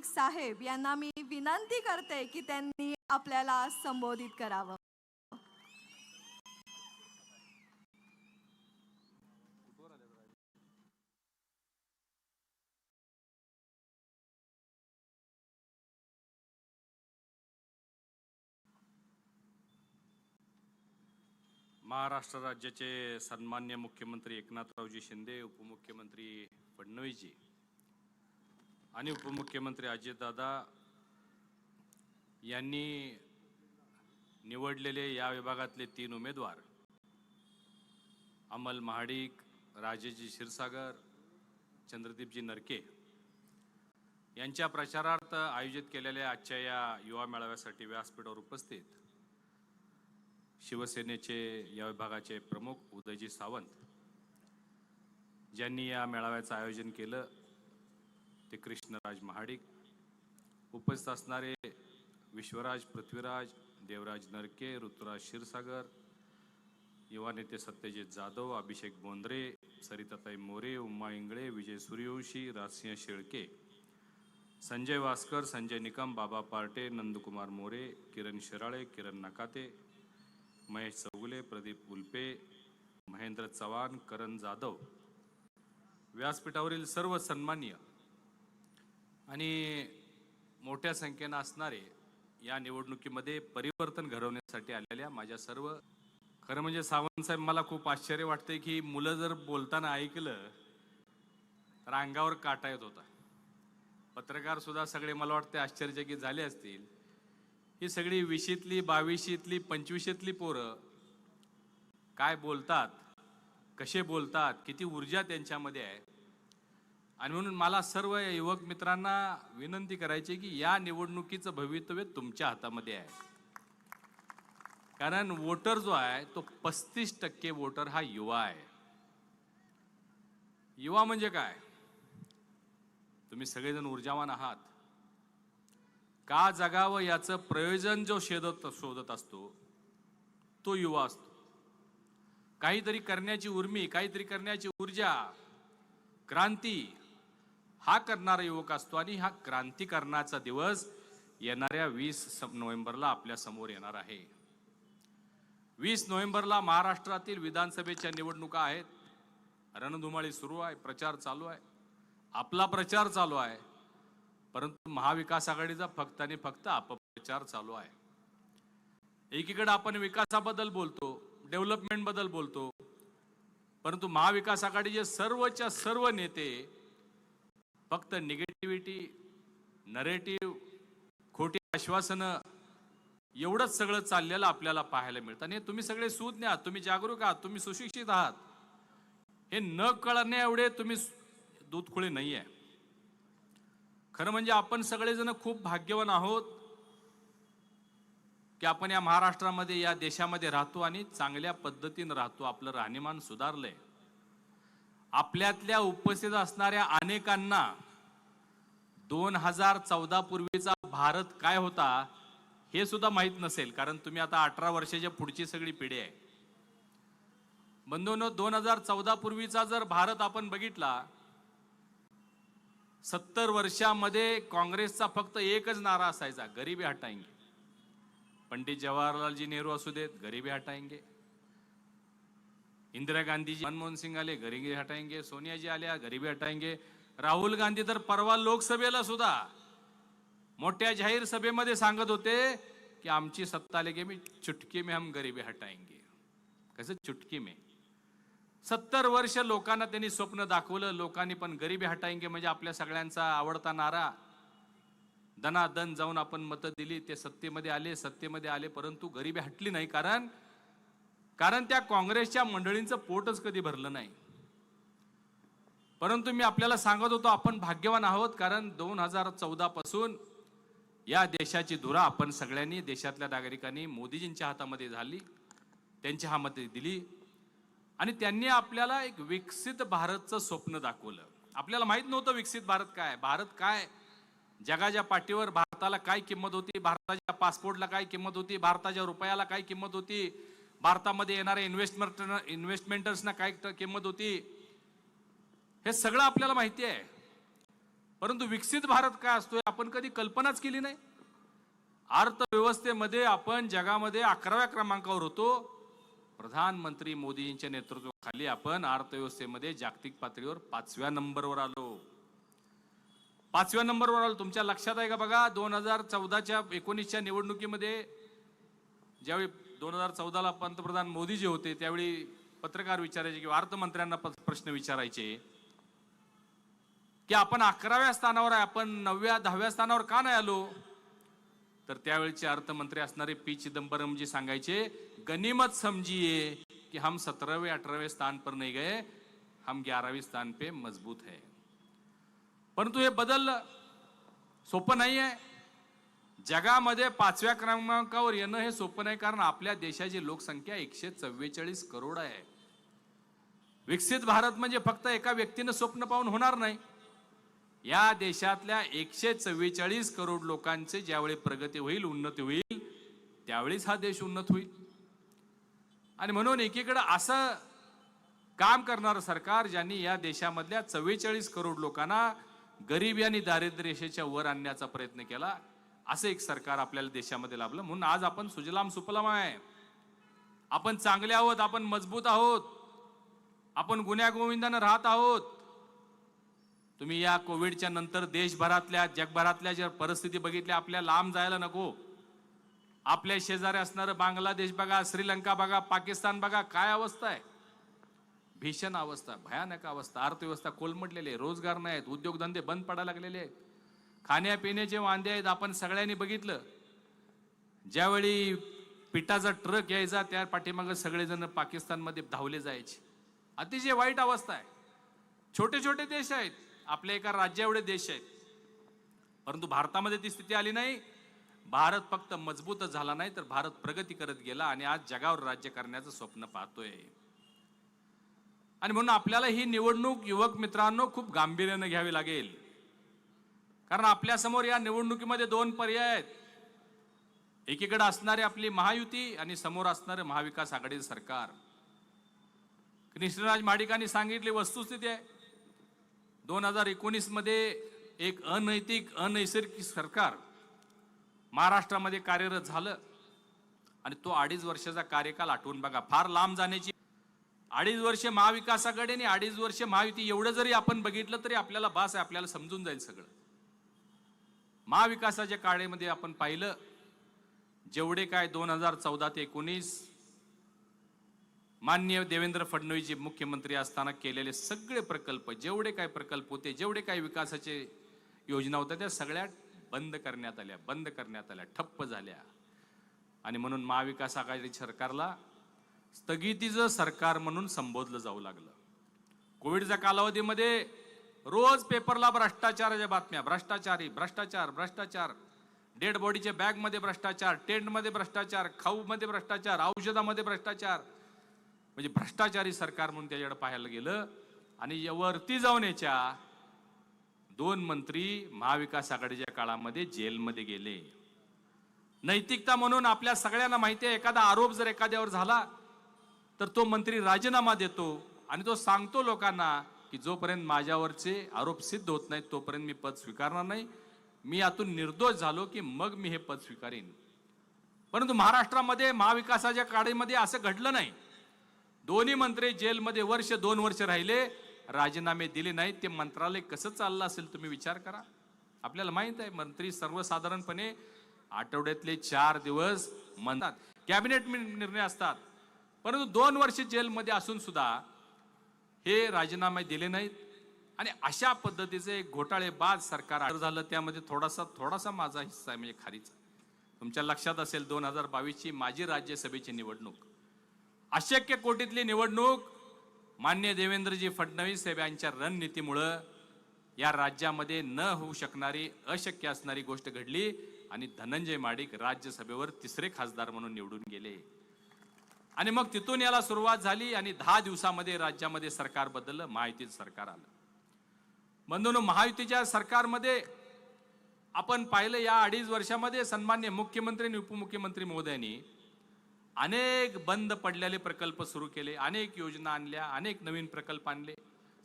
नाईक साहेब यांना मी विनंती करते की त्यांनी आपल्याला संबोधित करावं. महाराष्ट्र राज्याचे सन्मान्य मुख्यमंत्री एकनाथरावजी शिंदे उपमुख्यमंत्री फडणवीसजी. आणि उपमुख्यमंत्री अजितदादा यांनी निवडलेले या विभागातले तीन उमेदवार अमल महाडिक राजेजी क्षीरसागर चंद्रदीपजी नरके यांच्या प्रचारार्थ आयोजित केलेल्या आजच्या या युवा मेळाव्यासाठी व्यासपीठावर उपस्थित शिवसेनेचे या विभागाचे प्रमुख उदयजी सावंत ज्यांनी या मेळाव्याचं आयोजन केलं. ते कृष्णराज महाडिक. उपस्थित असणारे विश्वराज पृथ्वीराज देवराज नरके ऋतुराज क्षीरसागर युवा नेते सत्यजित जाधव अभिषेक बोंद्रे सरिताताई मोरे उमा इंगळे विजय सूर्यवंशी राजसिंह शेळके. संजय वास्कर संजय निकम बाबा पार्टे नंदकुमार मोरे किरण शिराळे किरण नकाते महेश चौगुले प्रदीप उल्पे महेंद्र चव्हाण करण जाधव. व्यासपीठावरील सर्व सन्मान्य आणि मोठ्या संख्येनं असणारे या निवडणुकीमध्ये परिवर्तन घडवण्यासाठी आलेल्या माझ्या सर्व खरं म्हणजे सावंतसाहेब मला खूप आश्चर्य वाटतंय की मुलं जर बोलताना ऐकलं तर अंगावर काटा येत होता. पत्रकार सुद्धा सगळे मला वाटते आश्चर्यचकित झाले असतील. ही सगळी विशीतली बावीशीतली पंचवीशीतली पोरं काय बोलतात कसे बोलतात किती ऊर्जा त्यांच्यामध्ये आहे आणि म्हणून मला सर्व युवक मित्रांना विनंती करायची की या निवडणुकीचं भवितव्य तुमच्या हातामध्ये आहे. कारण वोटर जो आहे तो पस्तीस टक्के वोटर हा युवा आहे. युवा म्हणजे काय? तुम्ही सगळेजण ऊर्जावान आहात. का जगावं याचं प्रयोजन जो शोधत शोधत असतो तो युवा असतो. काहीतरी करण्याची उर्मी काहीतरी करण्याची ऊर्जा क्रांती हा करणारा युवक असतो आणि हा क्रांतिकरणाचा दिवस येणाऱ्या वीस नोव्हेंबरला आपल्यासमोर येणार आहे. वीस नोव्हेंबरला महाराष्ट्रातील विधानसभेच्या निवडणुका आहेत. रणधुमाळी सुरू आहे प्रचार चालू आहे. आपला प्रचार चालू आहे. परंतु महाविकास आघाडीचा फक्त आणि फक्त अपप्रचार चालू आहे. एकीकडे आपण विकासाबद्दल बोलतो डेव्हलपमेंटबद्दल बोलतो. परंतु महाविकास आघाडीचे सर्वच्या सर्व नेते फक्त निगेटिव्हिटी नरेटिव्ह खोटी आश्वासनं एवढंच सगळं चाललेलं आपल्याला पाहायला मिळतं. आणि तुम्ही सगळे सुज्ञ आहात तुम्ही जागरूक आहात तुम्ही सुशिक्षित आहात. हे न कळणे एवढे तुम्ही दूधखुळे नाही आहे खरं म्हणजे आपण सगळेजण खूप भाग्यवान आहोत की आपण या महाराष्ट्रामध्ये या देशामध्ये राहतो आणि चांगल्या पद्धतीनं राहतो. आपलं राहणीमान सुधारलंय. आपल्यातल्या उपस्थित असणाऱ्या अनेकांना दोन हजार चौदा पूर्वीचा भारत काय होता हे सुद्धा माहीत नसेल कारण तुम्ही आता अठरा वर्षाच्या पुढची सगळी पिढी आहे. बंधून दोन हजार चौदा पूर्वीचा जर भारत आपण बघितला सत्तर वर्षामध्ये काँग्रेसचा फक्त एकच नारा असायचा गरिबी हटाएंगे पंडित जवाहरलालजी नेहरू असू देत गरिबी हटाएंगे इंदिरा गांधीजी मनमोहन सिंग आले गरिबी हटाएंगे सोनियाजी आल्या गरिबी हटाएंगे. राहुल गांधी तर परवा लोकसभेला सुद्धा मोठ्या जाहीर सभेमध्ये सांगत होते की आमची सत्ता आली की मी चुटकी में हम गरिबी हटाएंगे. कसं चुटकी में? सत्तर वर्ष लोकांना त्यांनी स्वप्न दाखवलं लोकांनी पण गरिबी हटाएंगे म्हणजे आपल्या सगळ्यांचा आवडता नारा. दनादन जाऊन आपण मतं दिली ते सत्तेमध्ये आले सत्तेमध्ये आले परंतु गरिबी हटली नाही. कारण कारण त्या काँग्रेसच्या मंडळींचं पोटच कधी भरलं नाही. परंतु मी आपल्याला सांगत होतो आपण भाग्यवान आहोत कारण दोन हजार चौदा पासून या देशाची धुरा आपण सगळ्यांनी देशातल्या नागरिकांनी मोदीजींच्या हातामध्ये झाली त्यांच्या हातामध्ये दिली आणि त्यांनी आपल्याला एक विकसित भारतचं स्वप्न दाखवलं. आपल्याला माहीत नव्हतं विकसित भारत काय भारत काय? जगाच्या पाठीवर भारताला काय किंमत होती? भारताच्या पासपोर्टला काय किंमत होती? भारताच्या रुपयाला काय किंमत होती? भारतामध्ये येणाऱ्या इन्व्हेस्टमेंट इन्व्हेस्टमेंटर्सना काय किंमत होती हे सगळं आपल्याला माहिती आहे. परंतु विकसित भारत काय असतोय आपण कधी कल्पनाच केली नाही. अर्थव्यवस्थेमध्ये आपण जगामध्ये अकराव्या क्रमांकावर होतो. प्रधानमंत्री मोदींच्या नेतृत्वाखाली आपण अर्थव्यवस्थेमध्ये जागतिक पातळीवर पाचव्या नंबरवर आलो. पाचव्या नंबरवर आलो तुमच्या लक्षात आहे का बघा? दोन हजार चौदाच्या एकोणीसच्या निवडणुकीमध्ये ज्यावेळी दोन हजार चौदाला पंतप्रधान मोदी जे होते त्यावेळी पत्रकार विचारायचे किंवा अर्थमंत्र्यांना प्रश्न विचारायचे की आपण अकराव्या स्थानावर आहे आपण नवव्या दहाव्या स्थानावर का नाही आलो? तर त्यावेळेचे अर्थमंत्री असणारे पी. चिदंबरमजी सांगायचे गनिमत समजिये कि हम सतरावे अठरावे स्थान पर नहीं गए हम ग्यारहवें स्थान पे मजबूत है. परंतु हे बदललं सोपं नाही आहे. जगामध्ये पाचव्या क्रमांकावर येणं हे सोपं नाही कारण आपल्या देशाची लोकसंख्या एकशे चव्वेचाळीस करोड आहे. विकसित भारत म्हणजे फक्त एका व्यक्तीनं स्वप्न पाहून होणार नाही. या देशातल्या एकशे चव्वेचाळीस करोड लोकांचे ज्यावेळी प्रगती होईल उन्नती होईल त्यावेळीच हा देश उन्नत होईल. आणि म्हणून एकीकडं असं काम करणारं सरकार ज्यांनी या देशामधल्या चव्वेचाळीस करोड लोकांना गरिबी आणि दारिद्र्य रेषेच्या वर आणण्याचा प्रयत्न केला असं एक सरकार आपल्याला देशामध्ये लाभलं. म्हणून आज आपण सुजलाम सुफलाम आहे. आपण चांगले आहोत आपण मजबूत आहोत. आपण गुन्ह्यागोविंदानं राहत आहोत. तुम्ही या कोविडच्या नंतर देशभरातल्या जगभरातल्या ज्या परिस्थिती बघितल्या आपल्या लांब जायला नको. आपल्या शेजारी असणारं बांगलादेश बघा श्रीलंका बघा पाकिस्तान बघा काय अवस्था आहे? भीषण अवस्था भयानक अवस्था अर्थव्यवस्था कोलमडलेली आहे रोजगार नाही आहेत उद्योगधंदे बंद पडायला लागलेले आहेत. खाण्यापिण्याचे वांदे आहेत आपण सगळ्यांनी बघितलं. ज्यावेळी पिठाचा ट्रक यायचा त्या पाठीमागं सगळेजण पाकिस्तानमध्ये धावले जायचे. अतिशय वाईट अवस्था आहे. छोटे छोटे देश आहेत. आपल्या एका राज्या एवढे देश आहेत. परंतु भारतामध्ये ती स्थिती आली नाही. भारत फक्त मजबूतच झाला नाही तर भारत प्रगती करत गेला आणि आज जगावर राज्य करण्याचं स्वप्न पाहतोय. आणि म्हणून आपल्याला ही निवडणूक युवक मित्रांनो खूप गांभीर्यानं घ्यावी लागेल. कारण आपल्यासमोर या निवडणुकीमध्ये दोन पर्याय आहेत. एकीकडे असणारी आपली महायुती आणि समोर असणारे महाविकास आघाडीचं सरकार. कृष्णराज माडिकांनी सांगितली वस्तुस्थिती आहे. दोन हजार एकोणीसमध्ये एक अनैतिक अनैसर्गिक सरकार महाराष्ट्रामध्ये कार्यरत झालं. आणि तो अडीच वर्षाचा कार्यकाल आठवून बघा फार लांब जाण्याची. अडीच वर्ष महाविकास आघाडी आणि अडीच वर्ष महायुती एवढं जरी आपण बघितलं तरी आपल्याला भास आहे आपल्याला समजून जाईल सगळं. महाविकासाच्या काळेमध्ये आपण पाहिलं जेवढे काय दोन हजार चौदा ते एकोणीस मान्य देवेंद्र फडणवीसजी मुख्यमंत्री असताना केलेले सगळे प्रकल्प जेवढे काय प्रकल्प होते जेवढे काय विकासाचे योजना होत्या त्या सगळ्या बंद करण्यात आल्या बंद करण्यात आल्या ठप्प झाल्या. आणि म्हणून महाविकास आघाडी सरकारला स्थगितीचं सरकार म्हणून संबोधलं जाऊ लागलं. कोविडच्या कालावधीमध्ये रोज पेपरला भ्रष्टाचाराच्या बातम्या भ्रष्टाचारी भ्रष्टाचार भ्रष्टाचार. डेड बॉडीच्या बॅगमध्ये भ्रष्टाचार टेंटमध्ये भ्रष्टाचार खाऊमध्ये भ्रष्टाचार औषधामध्ये भ्रष्टाचार. म्हणजे भ्रष्टाचारी सरकार म्हणून त्याच्याकडे पाहायला गेलं आणि या वरती जाऊन याच्या दोन मंत्री महाविकास आघाडीच्या काळामध्ये जेलमध्ये गेले. नैतिकता म्हणून आपल्या सगळ्यांना माहिती आहे एखादा आरोप जर एखाद्यावर झाला तर तो मंत्री राजीनामा देतो आणि तो सांगतो लोकांना की जोपर्यंत माझ्यावरचे आरोप सिद्ध होत नाहीत तोपर्यंत मी पद स्वीकारणार नाही. मी यातून निर्दोष झालो की मग मी हे पद स्वीकारेन. परंतु महाराष्ट्रामध्ये महाविकासाच्या काळेमध्ये असं घडलं नाही. दोन्ही मंत्री जेलमध्ये वर्ष दोन वर्ष राहिले. राजीनामे दिले नाहीत. ते मंत्रालय कसं चाललं असेल तुम्ही विचार करा. आपल्याला माहीत आहे मंत्री सर्वसाधारणपणे आठवड्यातले चार दिवस म्हणतात. कॅबिनेट निर्णय असतात. परंतु दोन वर्ष जेलमध्ये असून सुद्धा हे राजीनामे दिले नाहीत. आणि अशा पद्धतीचे घोटाळे घोटाळेबाज सरकार झालं त्यामध्ये थोडासा थोडासा माझा हिस्सा आहे म्हणजे खारीचा तुमच्या लक्षात असेल दोन हजार बावीसची माजी राज्यसभेची निवडणूक. अशक्य कोटीतली निवडणूक मान्य देवेंद्रजी फडणवीस साहेब यांच्या रणनीतीमुळं या राज्यामध्ये न होऊ शकणारी अशक्य असणारी गोष्ट घडली आणि धनंजय माडिक राज्यसभेवर तिसरे खासदार म्हणून निवडून गेले. आणि मग तिथून याला सुरुवात झाली आणि दहा दिवसामध्ये राज्यामध्ये सरकार बदललं महायुतीचं सरकार आलं. म्हणून महायुतीच्या सरकारमध्ये आपण पाहिलं या अडीच वर्षामध्ये सन्मान्य मुख्यमंत्री आणि उपमुख्यमंत्री महोदयांनी अनेक बंद पडलेले प्रकल्प सुरू केले अनेक योजना आणल्या अनेक नवीन प्रकल्प आणले.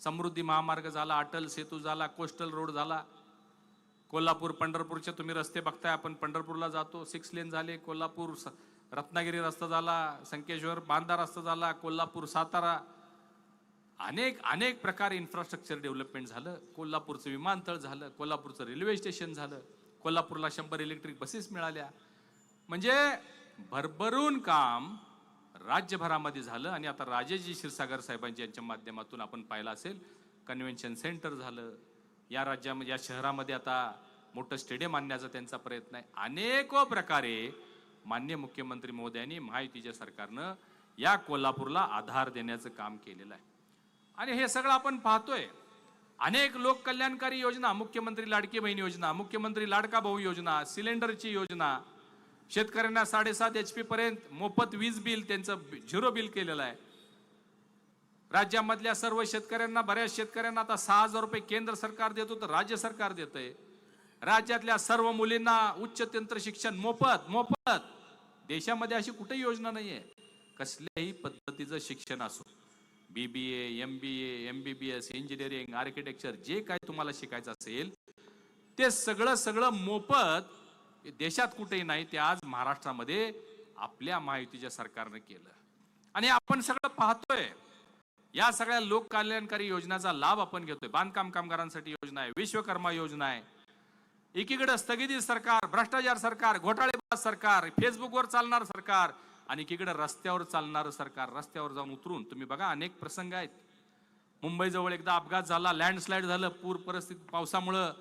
समृद्धी महामार्ग झाला अटल सेतू झाला कोस्टल रोड झाला. कोल्हापूर पंढरपूरचे तुम्ही रस्ते बघताय आपण पंढरपूरला जातो सिक्स लेन झाले कोल्हापूर स- रत्नागिरी रस्ता झाला संकेश्वर बांदा रस्ता झाला कोल्हापूर सातारा. अनेक अनेक प्रकारे इन्फ्रास्ट्रक्चर डेव्हलपमेंट झालं. कोल्हापूरचं विमानतळ झालं कोल्हापूरचं रेल्वे स्टेशन झालं कोल्हापूरला शंभर इलेक्ट्रिक बसेस मिळाल्या. म्हणजे भरभरून काम राज्यभरामध्ये झालं आणि आता राजेजी क्षीरसागर साहेबांच्या यांच्या माध्यमातून आपण पाहिलं असेल कन्व्हेन्शन सेंटर झालं. या राज्यामध्ये या शहरामध्ये आता मोठं स्टेडियम आणण्याचा त्यांचा प्रयत्न आहे. अनेको प्रकारे मान्य मुख्यमंत्री महोदयांनी महायुतीच्या सरकारनं या कोल्हापूरला आधार देण्याचं काम केलेलं आहे. आणि हे सगळं आपण पाहतोय. अनेक लोककल्याणकारी योजना मुख्यमंत्री लाडकी बहीण योजना मुख्यमंत्री लाडका भाऊ योजना सिलेंडरची योजना शेतकऱ्यांना साडेसात एच पी पर्यंत मोफत वीज बिल त्यांचं झिरो बिल केलेलं आहे. राज्यामधल्या सर्व शेतकऱ्यांना बऱ्याच शेतकऱ्यांना आता सहा हजार रुपये केंद्र सरकार देतो तर राज्य सरकार देतंय. राज्यातल्या सर्व मुलींना उच्च तंत्र शिक्षण मोफत मोफत. देशामध्ये अशी कुठेही योजना नाहीये. कसल्याही पद्धतीचं शिक्षण असो. B B A M B A M B B S engineering architecture जे काय तुम्हाला शिकायचं असेल ते सगळं सगळं मोफत देशात कुठेही नाही ते आज महाराष्ट्रामध्ये आपल्या महायुतीच्या सरकारनं केलं. आणि आपण सगळं पाहतोय या सगळ्या लोक कल्याणकारी योजनाचा लाभ आपण घेतोय. बांधकाम कामगारांसाठी योजना आहे विश्वकर्मा योजना आहे. एकीकडे स्थगिती सरकार भ्रष्टाचार सरकार घोटाळेबाज सरकार फेसबुकवर चालणार सरकार आणि एकीकडे रस्त्यावर चालणारं सरकार. रस्त्यावर जाऊन उतरून तुम्ही बघा अनेक प्रसंग आहेत. मुंबईजवळ एकदा अपघात झाला लँडस्लाईड झालं पूर परिस्थिती पावसामुळं.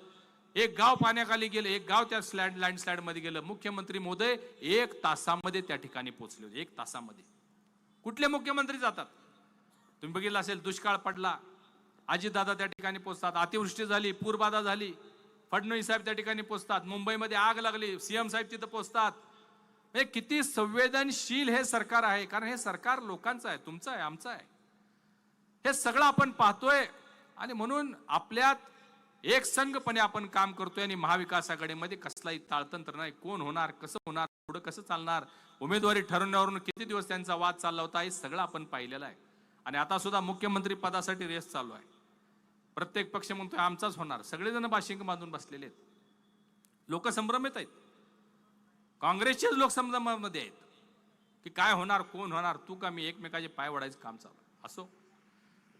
एक गाव पाण्याखाली गेलं एक गाव त्या स्लॅड लँडस्लाईडमध्ये गेलं. मुख्यमंत्री मोदय एक तासामध्ये त्या ठिकाणी पोहोचले होते एक तासामध्ये. कुठले मुख्यमंत्री जातात? तुम्ही बघितलं असेल दुष्काळ पडला. आजीदादा त्या ठिकाणी पोहोचतात. अतिवृष्टी झाली पूरबाधा झाली. फडणवीस साहेब त्या ठिकाणी पोहोचतात मुंबईमध्ये आग लागली सीएम साहेब तिथं पोचतात. म्हणजे किती संवेदनशील हे सरकार आहे. कारण हे सरकार लोकांचं आहे तुमचं आहे आमचं आहे. हे सगळं आपण पाहतोय आणि म्हणून आपल्यात एक संघपणे आपण काम करतोय आणि महाविकास आघाडीमध्ये कसलाही ताळतंत्र नाही. कोण होणार कसं होणार पुढं कसं चालणार उमेदवारी ठरवण्यावरून किती दिवस त्यांचा वाद चालला होता हे सगळं आपण पाहिलेलं आहे. आणि आता सुद्धा मुख्यमंत्री पदासाठी रेस चालू आहे. प्रत्येक पक्ष म्हणतोय आमचाच होणार. सगळेजण बाशिंग बांधून बसलेले आहेत. लोक संभ्रमित आहेत. काँग्रेसचेच लोक संभ्रमामध्ये आहेत. की काय होणार कोण होणार तू का मी एकमेकाचे पाय वडायचं काम चालू असो.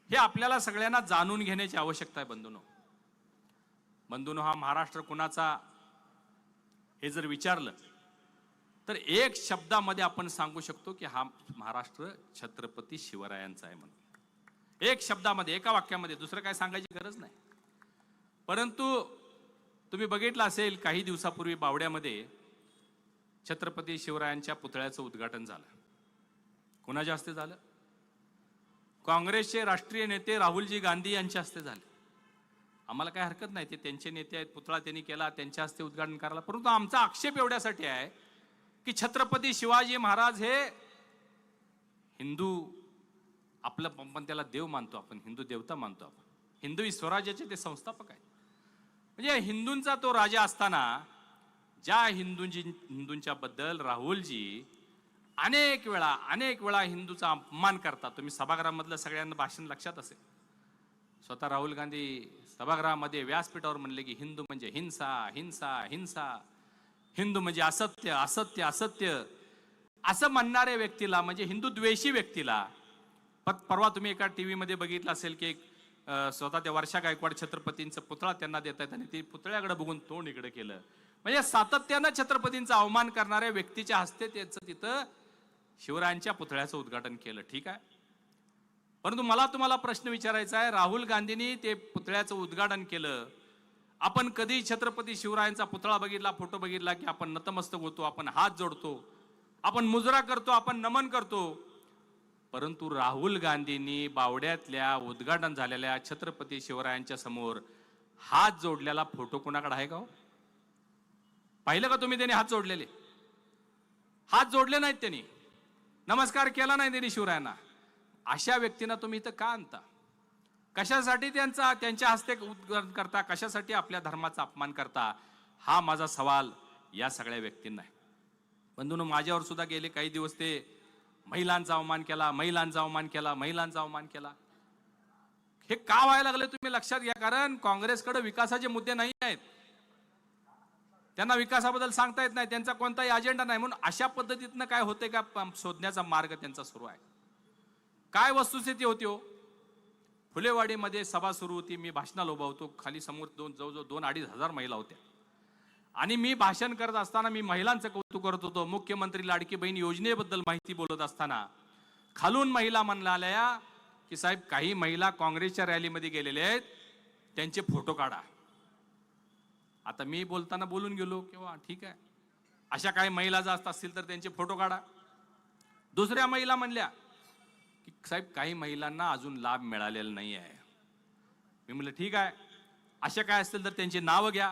हे आपल्याला सगळ्यांना जाणून घेण्याची आवश्यकता आहे बंधूनो. बंधूनो हा महाराष्ट्र कुणाचा? हे जर विचारलं तर एक शब्दामध्ये आपण सांगू शकतो की हा महाराष्ट्र छत्रपती शिवरायांचा आहे म्हणून. एक शब्दामध्ये एका वाक्यामध्ये दुसरं काय सांगायची गरज नाही. परंतु तुम्ही बघितलं असेल काही दिवसापूर्वी बावड्यामध्ये छत्रपती शिवरायांच्या पुतळ्याचं उद्घाटन झालं. कोणाच्या हस्ते झालं? काँग्रेसचे राष्ट्रीय नेते राहुलजी गांधी यांच्या हस्ते झाले. आम्हाला काय हरकत नाही ते त्यांचे नेते आहेत पुतळा त्यांनी केला त्यांच्या हस्ते उद्घाटन करायला. परंतु आमचा आक्षेप एवढ्यासाठी आहे की छत्रपती शिवाजी महाराज हे हिंदू आपलं पण त्याला देव मानतो आपण हिंदू देवता मानतो आपण. हिंदू स्वराज्याचे ते संस्थापक आहेत. म्हणजे हिंदूंचा तो राजा असताना ज्या हिंदूंची हिंदूंच्या बद्दल राहुलजी अनेक वेळा अनेक वेळा हिंदूचा अपमान करतात. तुम्ही सभागृहामधलं सगळ्यांना भाषण लक्षात असेल. स्वतः राहुल गांधी सभागृहामध्ये व्यासपीठावर म्हणले की हिंदू म्हणजे हिंसा हिंसा हिंसा. हिंदू म्हणजे असत्य असत्य असत्य. असं म्हणणाऱ्या व्यक्तीला म्हणजे हिंदू द्वेषी व्यक्तीला परवा तुम्ही एका टी व्हीमध्ये बघितलं असेल की एक स्वतः त्या वर्षा गायकवाड छत्रपतींचा पुतळा त्यांना देत आहेत आणि ते पुतळ्याकडे बघून तोंड इकडे केलं. म्हणजे सातत्यानं छत्रपतींचा अवमान करणाऱ्या व्यक्तीच्या हस्ते त्याचं तिथं शिवरायांच्या पुतळ्याचं उद्घाटन केलं. ठीक आहे? परंतु मला तुम्हाला प्रश्न विचारायचा आहे. राहुल गांधींनी ते पुतळ्याचं उद्घाटन केलं. आपण कधी छत्रपती शिवरायांचा पुतळा बघितला फोटो बघितला की आपण नतमस्तक होतो आपण हात जोडतो आपण मुजरा करतो आपण नमन करतो परंतु राहुल गांधींनी बावड्यातल्या उद्घाटन झालेल्या छत्रपती शिवरायांच्या समोर हात जोडलेला फोटो कोणाकडे आहे का हो? पाहिलं का तुम्ही त्यांनी हात जोडलेले? हात जोडले नाहीत त्यांनी. नमस्कार केला नाही त्यांनी शिवरायांना. अशा व्यक्तींना तुम्ही इथं का आणता? कशासाठी त्यांचा त्यांच्या हस्ते उद्घाटन करता? कशासाठी आपल्या धर्माचा अपमान करता? हा माझा सवाल या सगळ्या व्यक्तींना आहे. बंधून माझ्यावर सुद्धा गेले काही दिवस ते महिलांचा अवमान केला महिलांचा अवमान केला महिलांचा अवमान केला. हे का व्हायला लागले तुम्ही लक्षात घ्या कारण काँग्रेसकडे विकासाचे मुद्दे नाही आहेत. त्यांना विकासाबद्दल सांगता येत नाही त्यांचा कोणताही अजेंडा नाही म्हणून अशा पद्धतीतनं काय होते का प- शोधण्याचा मार्ग त्यांचा सुरू आहे. काय वस्तुस्थिती होती हो? फुलेवाडीमध्ये सभा सुरू होती मी भाषणाला उभा होतो खाली समोर दोन जवळजवळ दोन अडीच हजार महिला होत्या. आणि मी भाषण करत असताना मी महिलांचं कौतुक करत होतो. मुख्यमंत्री लाडकी बहीण योजनेबद्दल माहिती बोलत असताना. खालून महिला म्हणाल्या की साहेब काही महिला काँग्रेसच्या रॅलीमध्ये गेलेले आहेत. त्यांचे फोटो काढा. आता मी बोलताना बोलून गेलो किंवा ठीक आहे. अशा काही महिला जास्त असतील तर त्यांचे फोटो काढा. दुसऱ्या महिला म्हणल्या की साहेब काही महिलांना अजून लाभ मिळालेला नाही आहे मी म्हणलं ठीक आहे. अशा काय असतील तर त्यांची नावं घ्या.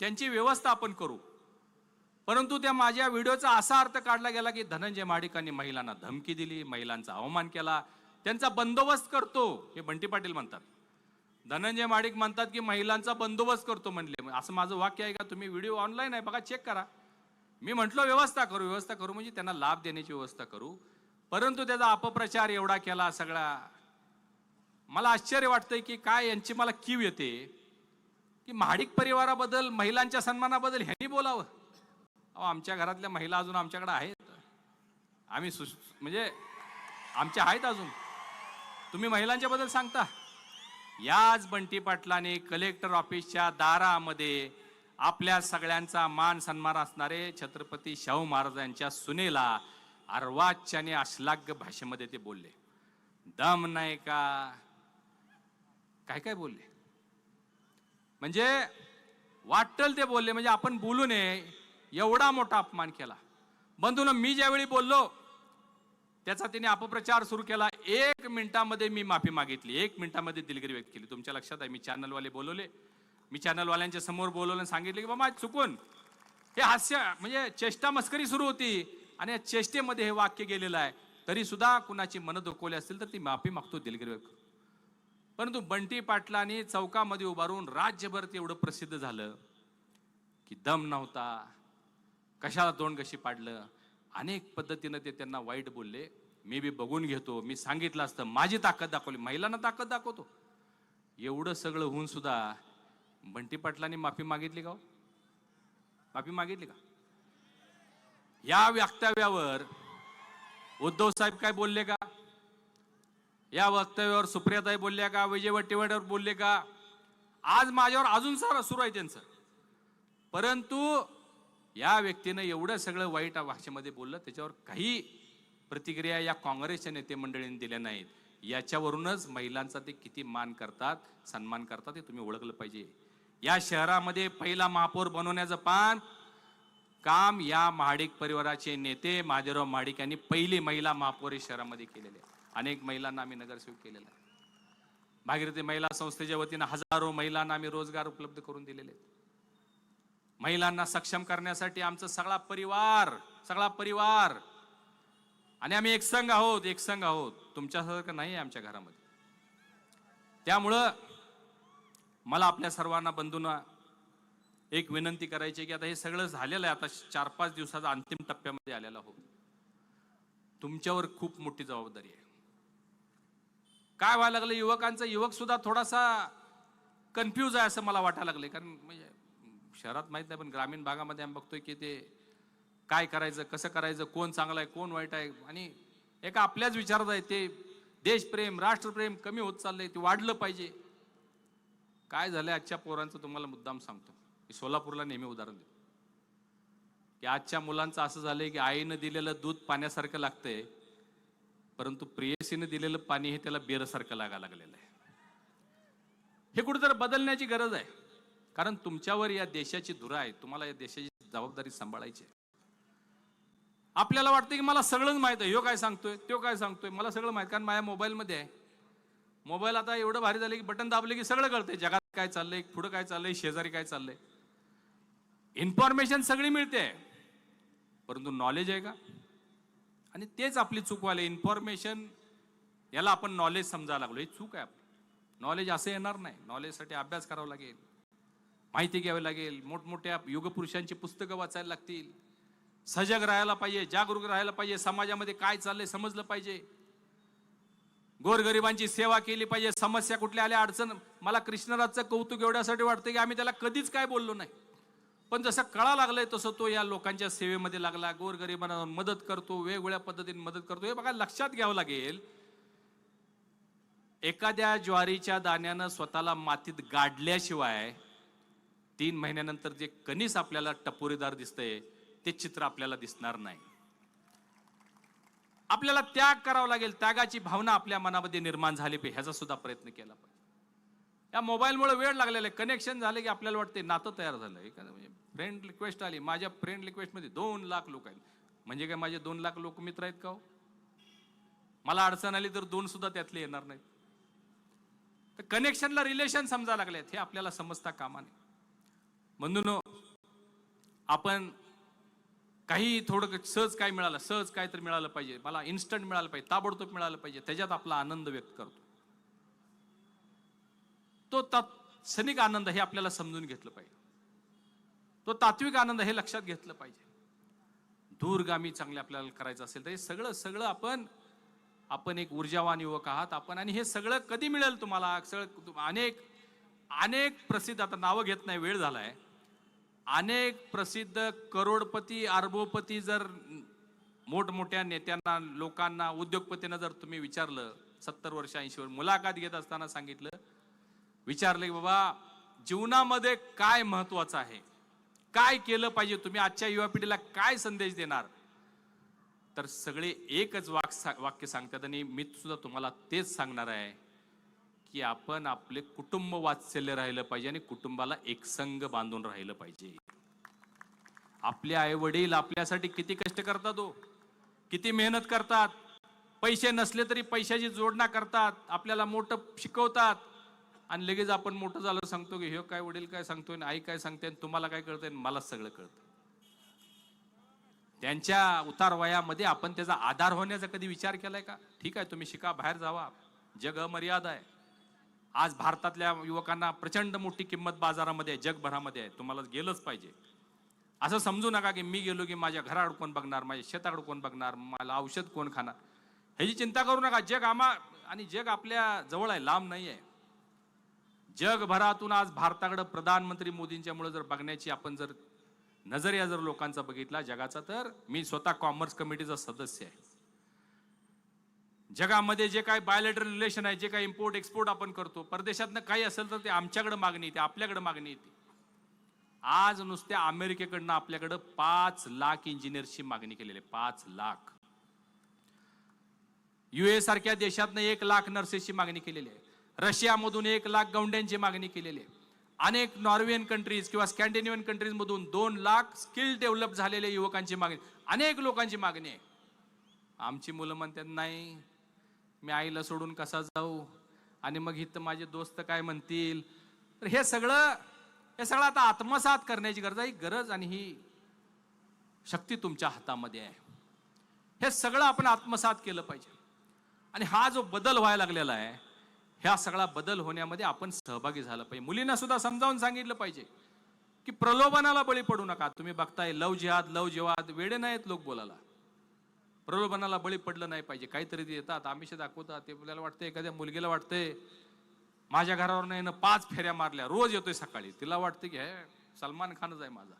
त्यांची व्यवस्था आपण करू. परंतु त्या माझ्या व्हिडिओचा असा अर्थ काढला गेला की धनंजय महाडिकांनी महिलांना धमकी दिली महिलांचा अवमान केला. त्यांचा बंदोबस्त करतो हे बंटी पाटील म्हणतात. धनंजय माडिक म्हणतात की महिलांचा बंदोबस्त करतो म्हणले. मग असं माझं वाक्य आहे का? तुम्ही व्हिडिओ ऑनलाईन आहे बघा चेक करा. मी म्हटलो व्यवस्था करू व्यवस्था करू म्हणजे त्यांना लाभ देण्याची व्यवस्था करू. परंतु त्याचा अपप्रचार एवढा केला सगळा. मला आश्चर्य वाटतंय की काय यांची मला कीव येते. की महाडिक परिवाराबद्दल महिलांच्या सन्मानाबद्दल ह्यांनी बोलावं. अहो आमच्या घरातल्या महिला अजून आमच्याकडे आहेत. आम्ही सु म्हणजे आमच्या आहेत अजून. तुम्ही महिलांच्या बद्दल सांगता. याच बंटी पाटलाने कलेक्टर ऑफिसच्या दारामध्ये आपल्या सगळ्यांचा मान सन्मान असणारे छत्रपती शाहू महाराजांच्या सुनेला अर्वाच्याने अश्लाघ्य भाषेमध्ये ते बोलले. दम नाही का? काय काय बोलले? म्हणजे वाटल ते बोलले म्हणजे आपण बोलू नये एवढा मोठा अपमान केला. बंधून मी ज्यावेळी बोललो त्याचा तिने अपप्रचार सुरू केला. एक मिनिटामध्ये मी माफी मागितली. एक मिनिटामध्ये दिलगिरी व्यक्त केली. तुमच्या लक्षात आहे मी चॅनलवाले बोलवले. मी चॅनलवाल्यांच्या समोर बोलवलं सांगितलं की बाबा चुकून. हे हास्य म्हणजे चेष्टा मस्करी सुरू होती आणि या चेष्टेमध्ये हे वाक्य गेलेलं आहे. तरी सुद्धा कुणाची मनं दुखवली असतील तर ती माफी मागतो दिलगिरी व्यक्त परंतु बंटी पाटलांनी चौकामध्ये उभारून राज्यभर ते एवढं प्रसिद्ध झालं की दम नव्हता. कशाला तोंड कशी पाडलं? अनेक पद्धतीनं ते त्यांना वाईट बोलले. मी बी बघून घेतो. मी सांगितलं असतं माझी ताकद दाखवली. महिलांना ताकद दाखवतो. एवढं सगळं होऊन सुद्धा बंटी पाटलांनी माफी मागितली का हो? माफी मागितली का? या वक्तव्यावर उद्धव साहेब काय बोलले का? या वक्तव्यावर सुप्रियाताई बोलल्या का? विजय वट्टीवाड्यावर बोलले का? आज माझ्यावर अजून सारा सुरू आहे त्यांचं. परंतु या व्यक्तीनं एवढं सगळं वाईट भाषेमध्ये बोललं त्याच्यावर काही प्रतिक्रिया या काँग्रेसच्या नेते मंडळींनी दिल्या नाहीत. याच्यावरूनच महिलांचा ते किती मान करतात सन्मान करतात हे तुम्ही ओळखलं पाहिजे. या शहरामध्ये पहिला महापौर बनवण्याचं पान काम या महाडिक परिवाराचे नेते महादेवराव महाडिक यांनी पहिली महिला महापौर शहरामध्ये केलेले आहे. अनेक महिलांना आम्ही नगरसेवक केलेला आहे. भागीरथी महिला संस्थेच्या वतीनं हजारो महिलांना आम्ही रोजगार उपलब्ध करून दिलेले आहेत. महिलांना सक्षम करण्यासाठी आमचा सगळा परिवार सगळा परिवार. आणि आम्ही एक संघ आहोत एक संघ आहोत. तुमच्यासारखं नाही आहे आमच्या घरामध्ये. त्यामुळं मला आपल्या सर्वांना बंधूंना एक विनंती करायची आहे की आता हे सगळं झालेलं आहे. आता चार पाच दिवसाचा अंतिम टप्प्यामध्ये आलेला हो तुमच्यावर खूप मोठी जबाबदारी आहे. काय व्हायला लागलं? युवकांचा युवक सुद्धा थोडासा कन्फ्यूज आहे असं मला वाटायला लागले कारण म्हणजे शहरात माहीत नाही पण ग्रामीण भागामध्ये आम्ही बघतोय की ते काय करायचं कसं करायचं कोण चांगलं आहे कोण वाईट आहे? आणि एका आपल्याच विचारात आहे ते देशप्रेम राष्ट्रप्रेम कमी होत चाललंय ते वाढलं पाहिजे. काय झालंय आजच्या पोरांचं तुम्हाला मुद्दाम सांगतो. मी सोलापूरला नेहमी उदाहरण देतो. की आजच्या मुलांचं असं झालंय की आईनं दिलेलं दूध पाण्यासारखं लागतंय. परंतु प्रेयसीने दिलेलं पाणी हे त्याला बेरसारखं लागायला लागलेलं आहे. हे कुठेतरी बदलण्याची गरज आहे. कारण तुमच्यावर या देशाची धुरा आहे. तुम्हाला या देशाची जबाबदारी सांभाळायची आहे. आपल्याला वाटतं की मला सगळंच माहीत आहे. ह्यो काय सांगतोय? तो काय सांगतोय? मला सगळं माहीत कारण माझ्या मोबाईलमध्ये आहे. मोबाईल आता एवढं भारी झालं की बटन दाबले की सगळं कळतंय. जगात काय चाललंय पुढं काय चाललंय शेजारी काय चाललंय. इन्फॉर्मेशन सगळी मिळते. परंतु नॉलेज आहे का? आणि तेच आपली चूक वाले इन्फॉर्मेशन याला आपण नॉलेज समजायला लागलो. ही चूक आहे आपली. नॉलेज असं येणार नाही. नॉलेजसाठी अभ्यास करावा लागेल. माहिती घ्यावी लागेल. मोठमोठ्या युगपुरुषांची पुस्तकं वाचायला लागतील. सजग राहायला पाहिजे जागरूक राहायला पाहिजे. समाजामध्ये काय चाललंय समजलं पाहिजे. गोरगरिबांची सेवा केली पाहिजे. समस्या कुठल्या आल्या अडचण. मला कृष्णराजचं कौतुक एवढ्यासाठी वाटतं की आम्ही त्याला कधीच काय बोललो नाही. पण जसं कळा लागलंय तसं तो या लोकांच्या सेवेमध्ये लागला. गोरगरिबांना मदत करतो वेगवेगळ्या पद्धतीने मदत करतो. हे बघा लक्षात घ्यावं लागेल एखाद्या ज्वारीच्या दाण्यानं स्वतःला मातीत गाडल्याशिवाय तीन महिन्यानंतर जे कणीस आपल्याला टपोरीदार दिसतंय ते चित्र आपल्याला दिसणार नाही. आपल्याला त्याग करावा लागेल. त्यागाची भावना आपल्या मनामध्ये निर्माण झाली पाहिजे ह्याचा सुद्धा प्रयत्न केला पाहिजे. या मोबाईलमुळे वेळ लागलेला आहे. कनेक्शन झालं की आपल्याला वाटते नातं तयार झालं. एखादं म्हणजे फ्रेंड रिक्वेस्ट आली. माझ्या फ्रेंड रिक्वेस्टमध्ये दोन लाख लोक आहेत म्हणजे काय माझे दोन लाख लोक मित्र आहेत का हो? मला अडचण आली तर दोन सुद्धा त्यातले येणार नाहीत. तर कनेक्शनला रिलेशन समजा लागलेत. हे आपल्याला समजता कामा नये. म्हणून आपण काही थोडं सहज काय मिळालं? सहज काय तर मिळालं पाहिजे. मला इन्स्टंट मिळालं पाहिजे. ताबडतोब मिळालं पाहिजे. त्याच्यात आपला आनंद व्यक्त करतो. तो सनिक आनंद हे आपल्याला समजून घेतलं पाहिजे. तो तात्विक आनंद हे लक्षात घेतलं पाहिजे. दूरगामी चांगले आपल्याला करायचं असेल तर हे सगळं सगळं आपण आपण एक ऊर्जावान युवक आहात आपण आणि हे सगळं कधी मिळेल तुम्हाला? सगळं अनेक अनेक प्रसिद्ध आता नावं घेत नाही वेळ झाला आहे अनेक प्रसिद्ध करोडपती अर्बोपती जर मोठमोठ्या नेत्यांना लोकांना उद्योगपतींना जर तुम्ही विचारलं सत्तर वर्ष ऐंशी वर्ष मुलाखत घेत असताना सांगितलं विचारले की बाबा जीवनामध्ये काय महत्वाचं आहे? काय केलं पाहिजे? तुम्ही आजच्या युवा पिढीला काय संदेश देणार? तर सगळे एकच वाक वाक्य सांगतात आणि मी सुद्धा तुम्हाला तेच सांगणार आहे की आपण आपले कुटुंब वात्सल्य राहिलं पाहिजे आणि कुटुंबाला एकसंग बांधून राहिलं पाहिजे. आपले आई वडील आपल्यासाठी किती कष्ट करतात हो. किती मेहनत करतात. पैसे नसले तरी पैशाची जोडणा करतात. आपल्याला मोठं शिकवतात. आणि लगेच आपण मोठं झालं सांगतो की हे काय वडील काय सांगतोय आणि आई काय सांगते आणि तुम्हाला काय कळतंय आणि मलाच सगळं कळतं. त्यांच्या उतार वयामध्ये आपण त्याचा आधार होण्याचा कधी विचार केलाय का? ठीक आहे तुम्ही शिका बाहेर जावा. जग अमर्यादा आहे. आज भारतातल्या युवकांना प्रचंड मोठी किंमत बाजारामध्ये आहे जगभरामध्ये आहे. तुम्हाला गेलंच पाहिजे. असं समजू नका की मी गेलो की माझ्या घराकडे कोण बघणार माझ्या शेताकडे कोण बघणार मला औषध कोण खाणार? ह्याची चिंता करू नका. जग आम्हा आणि जग आपल्या जवळ आहे लांब नाही आहे जगभरातून आज भारताकडे प्रधानमंत्री मोदींच्यामुळे जर बघण्याची आपण जर नजरिया जर लोकांचा बघितला जगाचा तर मी स्वतः कॉमर्स कमिटीचा सदस्य आहे. जगामध्ये जे काही बायोलेटरल रिलेशन आहे जे काही इम्पोर्ट एक्सपोर्ट आपण करतो परदेशातनं काही असेल तर ते आमच्याकडे मागणी येते आपल्याकडे मागणी येते. आज नुसत्या अमेरिकेकडनं आपल्याकडं पाच लाख इंजिनियर्सची मागणी केलेली आहे पाच लाख. युए सारख्या देशातनं एक लाख नर्सेसची मागणी केलेली आहे. रशियामधून एक लाख गौंड्यांची मागणी केलेली आहे. अनेक नॉर्वेन कंट्रीज किंवा स्कॅन्डिनेवियन कंट्रीजमधून दोन लाख स्किल डेव्हलप झालेल्या युवकांची मागणी. अनेक लोकांची मागणी आहे. आमची मुलं म्हणतात नाही मी आईला सोडून कसा जाऊ? आणि मग इथं माझे दोस्त काय म्हणतील? तर हे सगळं हे सगळं आता आत्मसात करण्याची गरज आहे. गरज आणि ही शक्ती तुमच्या हातामध्ये आहे. हे सगळं आपण आत्मसात केलं पाहिजे. आणि हा जो बदल व्हायला लागलेला आहे ह्या सगळा बदल होण्यामध्ये आपण सहभागी झालं पाहिजे. मुलींना सुद्धा समजावून सांगितलं पाहिजे की प्रलोभनाला बळी पडू नका. तुम्ही बघताय लव जिहाद लव जिवाद वेडे नाहीत लोक बोलायला. प्रलोभनाला बळी पडलं नाही पाहिजे. काहीतरी ते येतात आमिष दाखवतात ते आपल्याला वाटतं एखाद्या मुलगीला वाटतंय माझ्या घरावर नाही पाच फेऱ्या मारल्या रोज येतोय सकाळी. तिला वाटतं की हे सलमान खानच आहे माझा.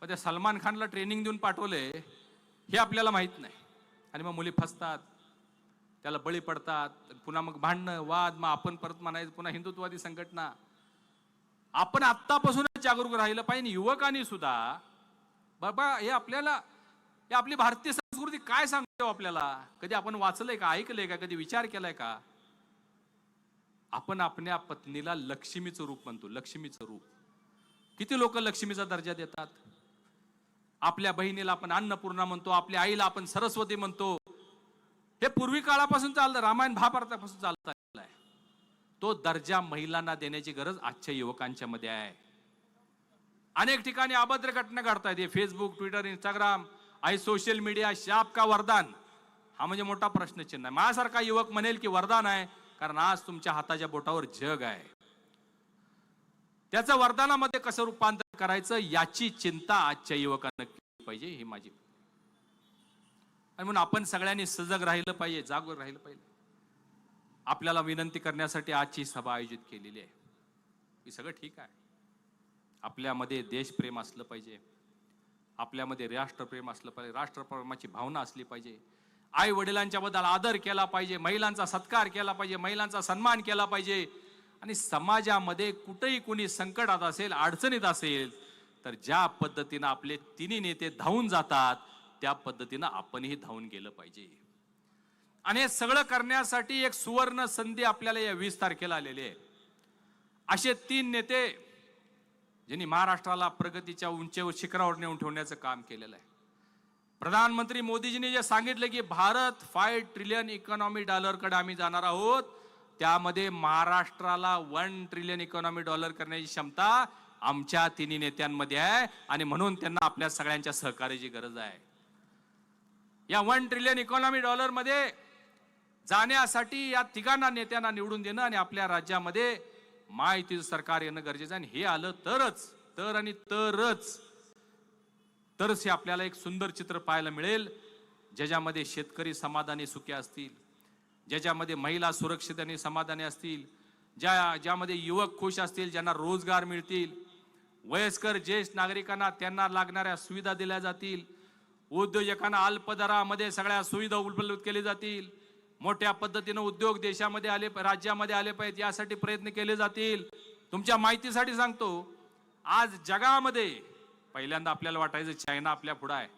पण त्या सलमान खानला ट्रेनिंग देऊन पाठवले हे आपल्याला माहीत नाही. आणि मग मुली फसतात त्याला बळी पडतात पुन्हा मग भांडणं वाद मग आपण परत म्हणायचं पुन्हा हिंदुत्ववादी संघटना. आपण आत्तापासूनच जागरूक राहिलं पाहिजे युवकांनी सुद्धा. बाबा हे आपल्याला हे आपली भारतीय संस्कृती काय सांगतो हो आपल्याला? कधी आपण वाचलंय का ऐकलंय का कधी विचार केलाय का? आपण आपल्या पत्नीला लक्ष्मीचं रूप म्हणतो लक्ष्मीचं रूप. किती लोक लक्ष्मीचा दर्जा देतात? आपल्या बहिणीला आपण अन्नपूर्णा म्हणतो आपल्या आईला आपण सरस्वती म्हणतो. हे पूर्वी काळापासून चाललं रामायण महाभारतापासून चालत आलेलं आहे. तो दर्जा महिलांना देण्याची गरज आजच्या युवकांच्या मध्ये आहे. अनेक ठिकाणी अभद्र घटना घडतायत. हे फेसबुक ट्विटर इंस्टाग्राम आई सोशल मीडिया शाप का वरदान? हा म्हणजे मोठा प्रश्नचिन्ह आहे. माझ्यासारखा युवक म्हणेल की वरदान आहे कारण आज तुमच्या हाताच्या बोटावर जग आहे. त्याचं वरदानामध्ये कसं रूपांतर करायचं याची चिंता आजच्या युवकांना केली पाहिजे ही माझी आणि म्हणून आपण सगळ्यांनी सजग राहिलं पाहिजे जागरूक राहिलं पाहिजे. आपल्याला विनंती करण्यासाठी आजची सभा आयोजित केलेली आहे. ही सगळं ठीक आहे. आपल्यामध्ये देशप्रेम असलं पाहिजे. आपल्यामध्ये राष्ट्रप्रेम असलं पाहिजे. राष्ट्रप्रेमाची भावना असली पाहिजे. आई वडिलांच्याबद्दल आदर केला पाहिजे. महिलांचा सत्कार केला पाहिजे. महिलांचा सन्मान केला पाहिजे. आणि समाजामध्ये कुठेही कुणी संकटात असेल अडचणीत असेल तर ज्या पद्धतीनं आपले तिन्ही नेते धावून जातात त्या पद्धतीनं आपणही धावून गेलं पाहिजे. आणि हे सगळं करण्यासाठी एक सुवर्ण संधी आपल्याला या वीस तारखेला आलेली आहे. असे तीन नेते ज्यांनी महाराष्ट्राला प्रगतीच्या उंचीवर शिखरावर नेऊन ठेवण्याचं काम केलेलं आहे. प्रधानमंत्री मोदीजींनी जे सांगितलं की भारत फाय ट्रिलियन इकॉनॉमी डॉलरकडे आम्ही जाणार आहोत. त्यामध्ये महाराष्ट्राला वन ट्रिलियन इकॉनॉमी डॉलर करण्याची क्षमता आमच्या तिन्ही नेत्यांमध्ये आहे आणि म्हणून त्यांना आपल्या सगळ्यांच्या सहकार्याची गरज आहे. या वन ट्रिलियन इकॉनॉमी डॉलरमध्ये जाण्यासाठी या तिघांना नेत्यांना निवडून देणं आणि आपल्या राज्यामध्ये माहितीचं सरकार येणं गरजेचं आणि हे आलं तरच तर आणि तरच तरच हे आपल्याला एक सुंदर चित्र पाहायला मिळेल ज्याच्यामध्ये शेतकरी समाधानी सुखी असतील ज्याच्यामध्ये महिला सुरक्षित आणि समाधानी असतील ज्या ज्यामध्ये युवक खुश असतील ज्यांना रोजगार मिळतील वयस्कर ज्येष्ठ नागरिकांना त्यांना लागणाऱ्या सुविधा दिल्या जातील उद्योजकांना अल्पदरामध्ये सगळ्या सुविधा उपलब्ध केली जातील. मोठ्या पद्धतीनं उद्योग देशामध्ये आले राज्यामध्ये आले पाहिजेत यासाठी प्रयत्न केले जातील. तुमच्या माहितीसाठी सांगतो आज जगामध्ये पहिल्यांदा आपल्याला वाटायचं चायना आपल्या पुढं आहे.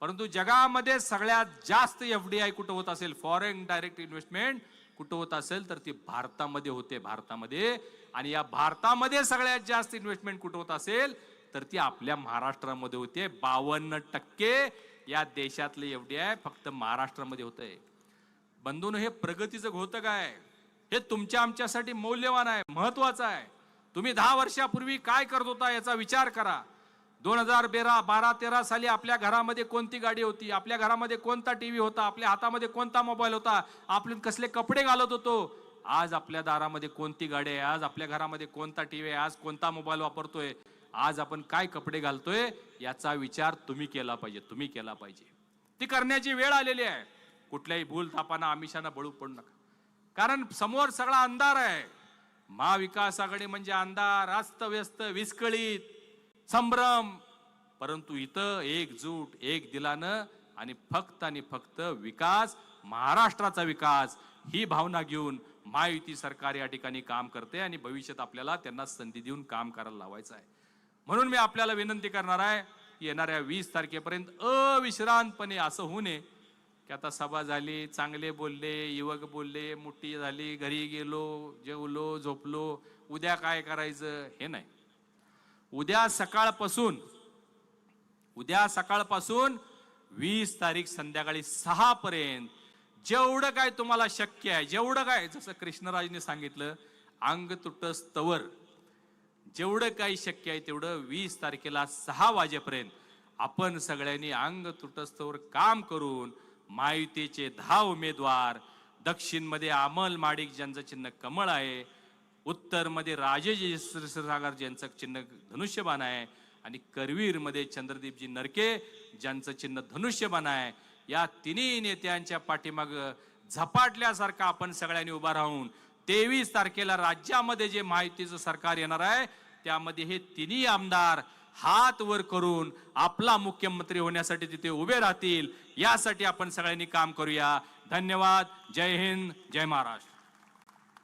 परंतु जगामध्ये सगळ्यात जास्त एफ डी आय कुठं होत असेल? फॉरेन डायरेक्ट इन्व्हेस्टमेंट कुठं होत असेल? तर ती भारतामध्ये होते भारतामध्ये. आणि या भारतामध्ये सगळ्यात जास्त इन्व्हेस्टमेंट कुठं होत असेल? तर ती आपल्या महाराष्ट्रामध्ये होते बावन्न टक्के या देशातले एवढी आहे फक्त महाराष्ट्रामध्ये होत आहे बंधून हे प्रगतीचं घोतक आहे. हे तुमच्या आमच्यासाठी मौल्यवान आहे महत्वाचं आहे. तुम्ही दहा वर्षापूर्वी काय करत होता याचा विचार करा. दोन हजार बेरा बारा तेरा साली आपल्या घरामध्ये कोणती गाडी होती? आपल्या घरामध्ये कोणता टीव्ही होता? आपल्या हातामध्ये कोणता मोबाईल होता? आपण कसले कपडे घालत होतो? आज आपल्या दारामध्ये कोणती गाडी आहे? आज आपल्या घरामध्ये कोणता टीव्ही आहे? आज कोणता मोबाईल वापरतोय? आज आपण काय कपडे घालतोय याचा विचार तुम्ही केला पाहिजे तुम्ही केला पाहिजे. ती करण्याची वेळ आलेली आहे. कुठल्याही भूल थापाना आमिषांना बळू पडू नका. कारण समोर सगळा अंधार आहे. महाविकास आघाडी म्हणजे अंधार अस्तव्यस्त विस्कळीत संभ्रम. परंतु इथं एकजूट एक दिलानं आणि फक्त आणि फक्त विकास महाराष्ट्राचा विकास ही भावना घेऊन महायुती सरकार या ठिकाणी काम करते आणि भविष्यात आपल्याला त्यांना संधी देऊन काम करायला लावायचं आहे. म्हणून मी आपल्याला विनंती करणार आहे येणाऱ्या वीस तारखेपर्यंत अविश्रांतपणे असं होऊ नये की आता सभा झाली चांगले बोलले युवक बोलले मोठी झाली घरी गेलो जेवलो झोपलो उद्या काय करायचं हे नाही. उद्या सकाळपासून उद्या सकाळपासून वीस तारीख संध्याकाळी सहा पर्यंत जेवढं काय तुम्हाला शक्य आहे जेवढं काय जसं कृष्णराजने सांगितलं अंग तुटस्तवर जेवढं काही शक्य आहे तेवढं वीस तारखेला सहा वाजेपर्यंत आपण सगळ्यांनी अंग तुटस्थवर काम करून महायुतीचे दहा उमेदवार दक्षिणमध्ये अमल माडिक ज्यांचं चिन्ह कमळ आहे उत्तरमध्ये राजेश सागर ज्यांचं चिन्ह धनुष्यबाण आहे आणि करवीरमध्ये चंद्रदीपजी नरके ज्यांचं चिन्ह धनुष्यबाण आहे या तिन्ही नेत्यांच्या पाठीमाग झपाटल्यासारखा आपण सगळ्यांनी उभा राहून तेवीस तारखेला राज्यामध्ये जे माहितीचं सरकार येणार आहे त्यामध्ये हे तिन्ही आमदार हात वर करून आपला मुख्यमंत्री होण्यासाठी तिथे उभे राहतील. यासाठी आपण सगळ्यांनी काम करूया. धन्यवाद. जय हिंद. जय महाराष्ट्र.